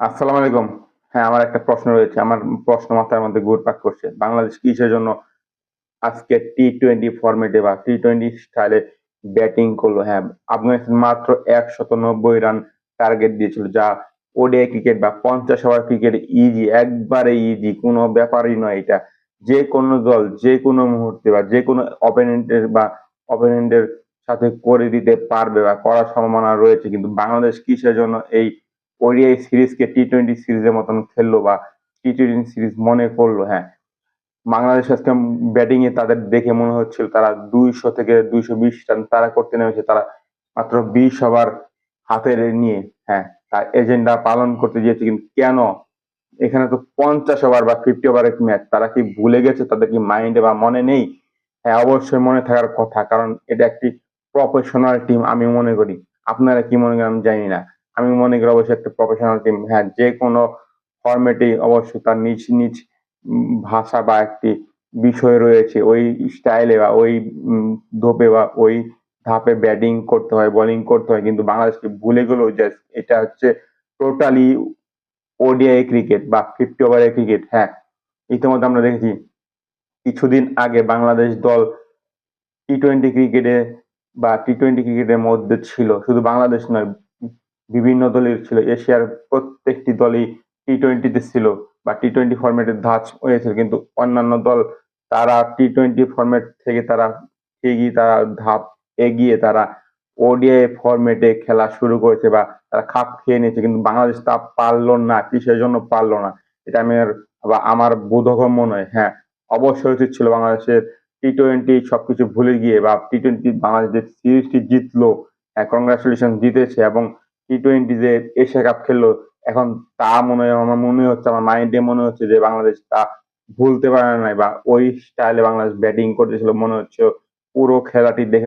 আসসালামু আলাইকুম। হ্যাঁ আমার একটা প্রশ্ন রয়েছে। আমার প্রশ্ন মাথার মধ্যে ঘুরপাক করছে। বাংলাদেশ কিসের জন্য আজকে টি টোয়েন্টি ফরম্যাটে বা টি টোয়েন্টি স্টাইলে ব্যাটিং করল? হ্যাঁ আফগানিস্তান মাত্র একশত নব্বই রান টার্গেট দিয়েছিল, যা ওডিআই ক্রিকেট বা পঞ্চাশ ওভার ক্রিকেট ইজি একবারে ইজি কোনো ব্যাপারই নয় এটা। যে কোনো দল, যে কোনো মুহূর্তে বা যে কোনো অপোনেন্টের বা অপোনেন্টের সাথে করে দিতে পারবে বা করার সম্ভাবনা রয়েছে। কিন্তু বাংলাদেশ কিসের জন্য এই ওডিআই সিরিজকে টি টোয়েন্টি সিরিজের মতন খেললো বা টি টোয়েন্টি সিরিজ মনে করল হ্যাঁ। বাংলাদেশ আজকে ব্যাটিং এ তাদের দেখে মনে হচ্ছিল তারা দুইশো থেকে দুইশো বিশ রান তারা করতে নেমেছে, তারা মাত্র বিশ ওভার হাতে নিয়ে হ্যাঁ। তার এজেন্ডা পালন করতে গিয়েছে, কিন্তু কেন? এখানে তো পঞ্চাশ ওভার বা ফিফটি ওভার ওভারের ম্যাচ তারা কি ভুলে গেছে? তাদের কি মাইন্ডে বা মনে নেই? হ্যাঁ অবশ্যই মনে থাকার কথা, কারণ এটা একটি প্রফেশনাল টিম আমি মনে করি। আপনারা কি মনে করেন আমি জানি না। আমি মনে করি অবশ্যই একটা প্রফেশনাল টিম হ্যাঁ যে কোনো ফরম্যাটেই অবশ্যই তার নিজ নিজ ভাষা বা একটি বিষয় রয়েছে। ওই স্টাইলে বা ওই ধোপে বা ওই ধাপে ব্যাটিং করতে হয় বোলিং করতে হয়। কিন্তু বাংলাদেশকে ভুলে গেল যে এটা হচ্ছে টোটালি ওডিআই ক্রিকেট বা ফিফটি ওভারের ক্রিকেট হ্যাঁ ইতিমধ্যে আমরা দেখেছি কিছুদিন আগে বাংলাদেশ দল টি টোয়েন্টি ক্রিকেটে বা টি টোয়েন্টি ক্রিকেটের মধ্যে ছিল। শুধু বাংলাদেশ নয় বিভিন্ন দলের ছিল। এশিয়ার প্রত্যেকটি দলই টি টোয়েন্টিতে ছিল বা টি টোয়েন্টি ফরম্যাটের ধাঁচ হয়েছিল। কিন্তু অন্যান্য দল, তারা টি টোয়েন্টি ফরম্যাট থেকে তারা এগিয়ে, তারা ধাপ এগিয়ে তারা ওডিআই ফরম্যাটে খেলা শুরু করেছে বা তারা খাপ খেয়ে নিয়েছে। কিন্তু বাংলাদেশ তা পারল না, কিসের জন্য পারল না, এটা আমি বা আমার বোধগম্য নয়। হ্যাঁ অবশ্যই উচিত ছিল বাংলাদেশের টি টোয়েন্টি সবকিছু ভুলে গিয়ে বা টি টোয়েন্টি বাংলাদেশ সিরিজটি জিতলো। হ্যাঁ কংগ্রাচুলেশন জিতেছে এবং টি টোয়েন্টি যে এশিয়া কাপ খেললো, এখন তা মনে হয়, আমার মনে হচ্ছে, আমার মাইন্ডে মনে হচ্ছে যে বাংলাদেশ তা ভুলতে পারে নাই বা ওই স্টাইলে বাংলাদেশ ব্যাটিং করতেছিল, মনে হচ্ছে পুরো খেলাটি দেখে